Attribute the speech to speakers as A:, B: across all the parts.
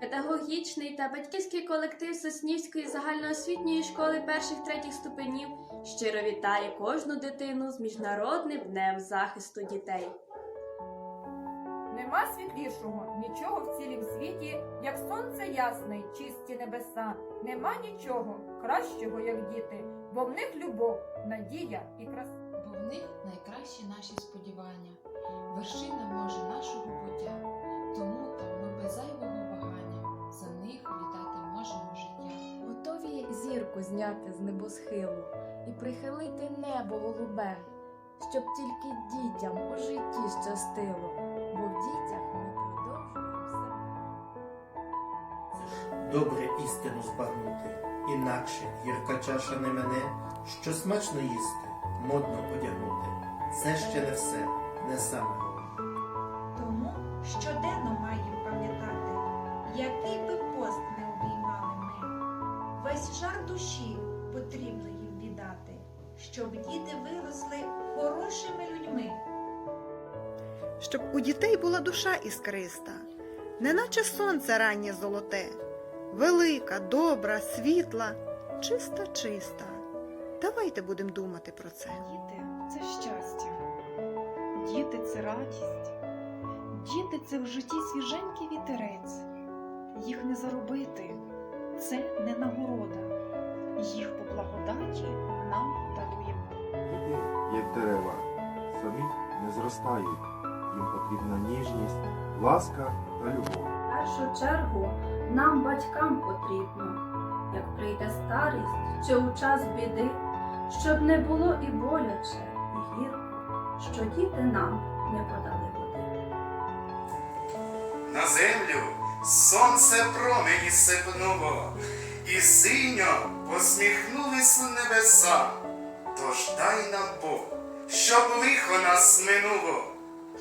A: Педагогічний та батьківський колектив Соснівської загальноосвітньої школи перших третіх ступенів щиро вітає кожну дитину з міжнародним днем захисту дітей.
B: Нема світлішого нічого в цілім світі, як сонце ясне чисті небеса. Нема нічого кращого, як діти, бо в них любов, надія і краса.
C: бо в них найкращі наші сподівання, вершина може нашого буття. Тому то ми без зайвого
D: зірку зняти з небосхилу і прихилити небо голубе, щоб тільки дітям у житті щастило, бо в дітях ми продовжуємо себе.
E: добре істину збагнути, інакше гірка чаша не мене, що смачно їсти, модно одягнути. Це ще не все, не саме.
F: Тому щоденно маємо пам'ятати, який Весь жар душі потрібно їм віддати, щоб діти виросли хорошими людьми.
G: щоб у дітей була душа іскриста, неначе сонце раннє золоте, велика, добра, світла, чиста, чиста. Давайте будемо думати про це.
H: Діти це щастя, діти це радість, діти це в житті свіженький вітерець. Їх не заробити, це не нагорода. Їх по благодаті нам дарує Бог.
I: Діти, як дерева, самі не зростають. Їм потрібна ніжність, ласка та любов.
J: В першу чергу нам, батькам, потрібно, як прийде старість чи у час біди, щоб не було і боляче, і гірко, що діти нам не подали води.
K: На землю сонце промені сипнуло, і синьо посміхнулись у небеса. Тож дай нам Бог, щоб лихо нас минуло,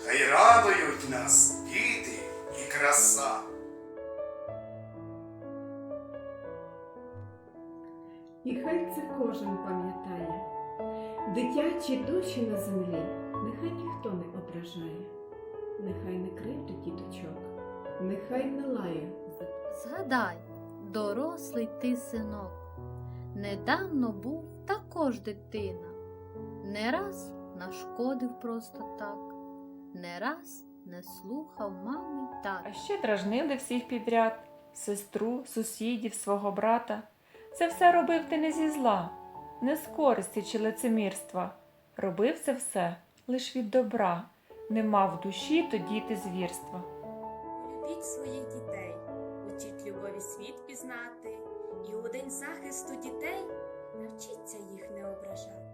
K: хай радують нас діти і краса.
L: І хай це кожен пам'ятає. Дитячі душі на землі нехай ніхто не ображає, нехай не кривдить діточок, нехай не лає.
M: Згадай, дорослий ти синок, недавно був також дитина, не раз нашкодив просто так, не раз не слухав мами й
B: А ще дражнили всіх підряд, сестру, сусідів, свого брата. Це все робив ти не зі зла, не з користі чи лицемірства. Робив це все лиш від добра, не мав в душі тоді ти звірства.
A: Любіть своїх дітей, учіть любові світ пізнати, і у день захисту дітей навчіться їх не ображати.